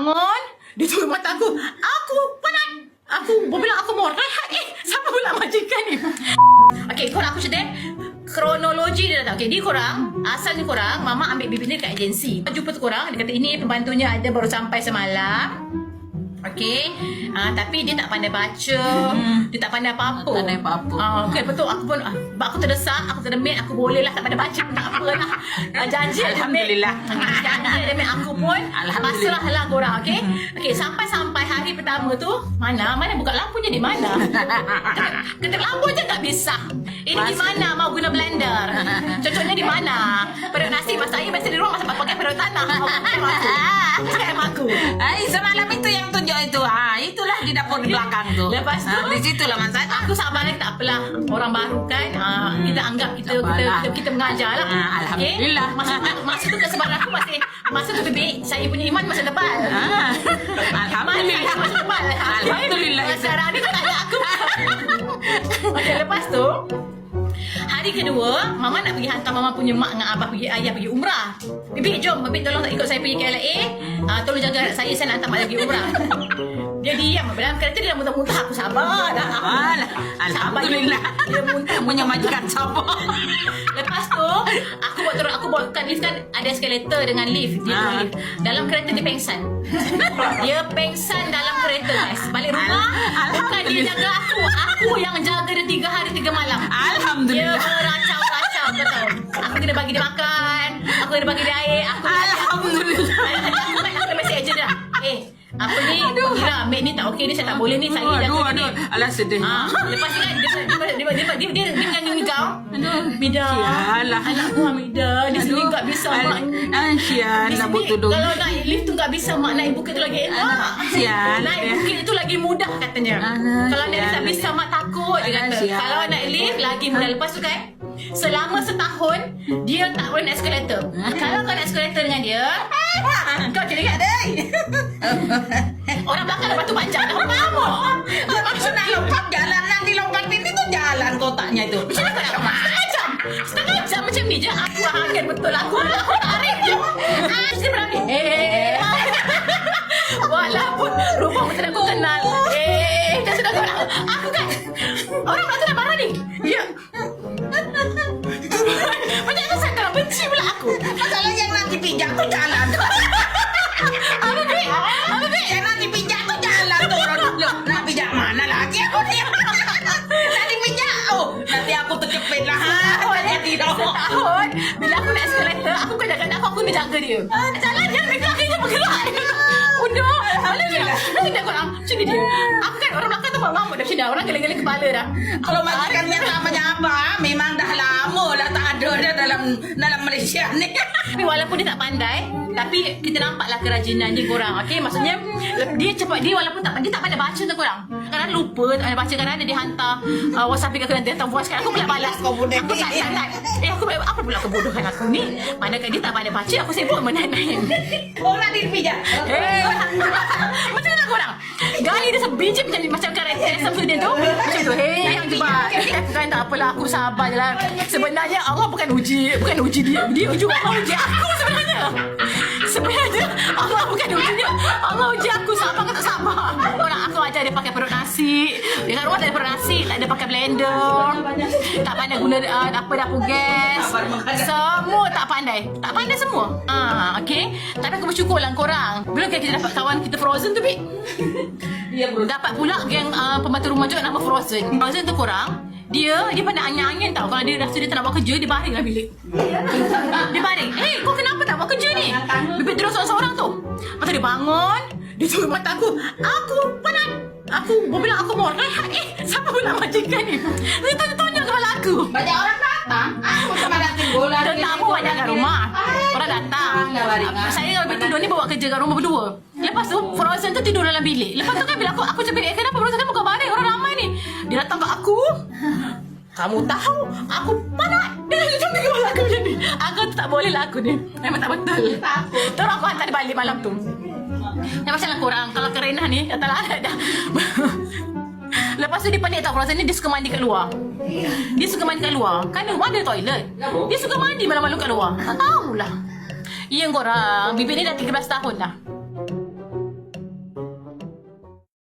bangun, dia tutup mata aku. Aku penat. Aku bilang aku mau rehat. Eh, siapa pula majikan ni? Okay, korang aku cerita. Kronologi dia datang. Okay, dia korang, asalnya korang, mama ambil bibi ni dekat agensi. Jumpa tu korang, dia kata ini pembantunya ada baru sampai semalam. Okay, uh, tapi dia tak pandai baca, dia tak pandai apa-apa. Tak pandai apa-apa. Ah, okay, betul. Aku pun, ah, aku terdesak, aku terdemit, aku boleh lah tak pandai baca, tak apa lah. Uh, janji Alhamdulillah. Janji demi aku pun, Alhamdulillah. pasrah lah korang, okay? Okay, sampai-sampai hari pertama tu, mana? Mana buka lampunya di mana? Ketuk lampu je tak bisa. Ini di mana mau guna blender? Cocoknya di mana? Perut nasi masak air biasa di rumah masak pakai perut tanah. Scam aku. Ay, semalam itu yang tunjuk itu. Ah, itulah di dapur di belakang tu. Lepas tu? Ah, di situlah masalah. Aku sabar lagi tak apalah Orang baru kan ah, Kita anggap kita kita, Sabarlah. kita, kita mengajar lah Ah, Alhamdulillah. okay? masa, tu, masa tu kesebaran aku masih Masa tu bebek Saya punya iman masa depan Iman Alhamdulillah. masa depan Alhamdulillah. Sekarang ni tak ada aku Okay lepas tu Hari kedua, Mama nak pergi hantar Mama punya mak dengan abah pergi ayah pergi umrah. Bibi, jom. Bibi tolong ikut saya pergi KLA. Uh, tolong jaga anak saya, saya nak hantar mak lagi umrah. dia diam. Dalam kereta dia dah muntah-muntah. Aku sabar dah. Alah, Alhamdulillah. Dia muntah. Punya majikan siapa? Lepas tu, aku buat turun, aku buat kan lift kan ada eskalator dengan lift. Dia Ah. lift. Dalam kereta dia pengsan. dia pengsan dalam kereta guys. Balik rumah, Al- bukan dia jaga aku. Aku yang jaga dia tiga hari tiga malam. Dia Alhamdulillah. meracau-racau betul. Aku kena bagi dia makan. Aku kena bagi dia air. Aku Alhamdulillah. Apa ni? Gila, Mek ni tak okey ni. Saya tak boleh ni. Saya jaga Aduh, ni. aduh. Alah sedih. Ah, lepas tu kan dia dia dia dia dia dia, dia, dia menyanyi kau. Mida. Sialah. Anak gua Mida. Dia sendiri tak bisa mak. Ah, sial Dia lah sendiri, betul dong. Kalau naik lift tu tak bisa mak naik bukit tu lagi enak. Sial. Naik bukit itu lagi mudah katanya. Ah, Kalau naik lift tak bisa mak takut dia Ah, kata. Kalau naik lift lagi mudah. Lepas tu kan Selama setahun Dia tak boleh naik eskalator Kalau kau naik eskalator dengan dia Kau jadi kat dia Orang belakang lepas tu panjang Dah lama Maksud nak lompat jalan nanti lompat ini tu jalan kotaknya itu. Macam mana kau nak Setengah jam. Setengah jam macam ni je. Aku angin betul. Aku aku tarik je Mesti berani. Eh. Walaupun Rupa macam aku kenal Eh Dah sudah kau nak Aku kan Orang nak dah marah ni. Ya. Macam tu saya tak benci pula aku? Masalah yang nanti pijak tu jalan. Bila aku naik eskalator Aku kadang-kadang aku, aku kena jaga dia. Jalan dia Mereka akhirnya bergerak Alhamdulillah. Nanti dia korang Macam ni dia. Aku kan orang belakang tu Mampu dah macam dah. Orang geleng-geleng kepala dah. Kalau majikannya namanya apa, memang dah lama lah tak ada dah dalam dalam Malaysia ni. Tapi walaupun dia tak pandai Tapi kita nampaklah kerajinan dia korang Okay Maksudnya Dia cepat Dia walaupun tak Dia tak pandai baca tu korang Kadang-kadang lupa Tak pandai baca Kadang-kadang dia hantar uh, Whatsapp aku nanti hantar voice Aku pula balas Kau Aku tak tak tak Eh aku Apa pula kebodohan aku ni Manakah dia tak pandai baca Aku sibuk menanai Oh, nanti pijak. Eh, macam mana korang? Gali dia sebiji macam macam karakter Sam Sudin tu. Macam tu. Hei, yang jebat. Eh, bukan tak apalah aku sabar je lah. Sebenarnya Allah bukan uji, bukan uji dia. Dia uji Allah uji aku sebenarnya. Sebenarnya Allah bukan uji dia. Allah uji aku sabar ke tak sabar. Orang aku ajar dia pakai perut nasi. Dekat rumah tak ada perut nasi, tak ada pakai blender. Tak pandai guna uh, apa dapur gas. Semua tak pandai. Tak pandai semua. Ah, okey. Tapi aku bersyukur lah korang. Belum kan kita dapat kawan kita Frozen tu, Bi. Dia bro. Dapat pula geng uh, pembantu rumah juga nama Frozen. Frozen tu korang. Dia dia pandai angin-angin tau. Kalau dia rasa dia tak nak buat kerja, dia baring lah bilik. Dia baring. Eh, kau kenapa tak buat kerja ni? Bibir terus seorang-seorang tu. Lepas tu dia bangun. Dia tutup mata aku. Aku penat. Aku mau bilang aku mau rehat. Eh, siapa pula majikan ni? Dia tanya-tanya kepala aku. Banyak orang datang. Aku sama datang bola. Tetamu banyak kat rumah. Orang datang. Baringan. Saya kalau tidur ni bawa kerja kat rumah berdua. Lepas tu Frozen tu tidur dalam bilik. Lepas tu kan bila aku aku cakap, "Eh, kenapa Frozen kan bukan baring? Orang ramai ni." Dia datang kat aku. Kamu tahu aku penat. Dia cantik kepala aku macam ni. Aku tak boleh lah aku ni. Memang tak betul. Terus aku hantar dia balik malam tu. Yang macam lah korang Kalau kerenah ni Katalah anak dah Lepas tu dia pelik tau. Frozen ni dia suka mandi kat luar. Dia suka mandi kat luar. Kan ada toilet. Dia suka mandi malam-malam kat luar. Tak tahulah. Iya korang Bibi ni dah 13 tahun dah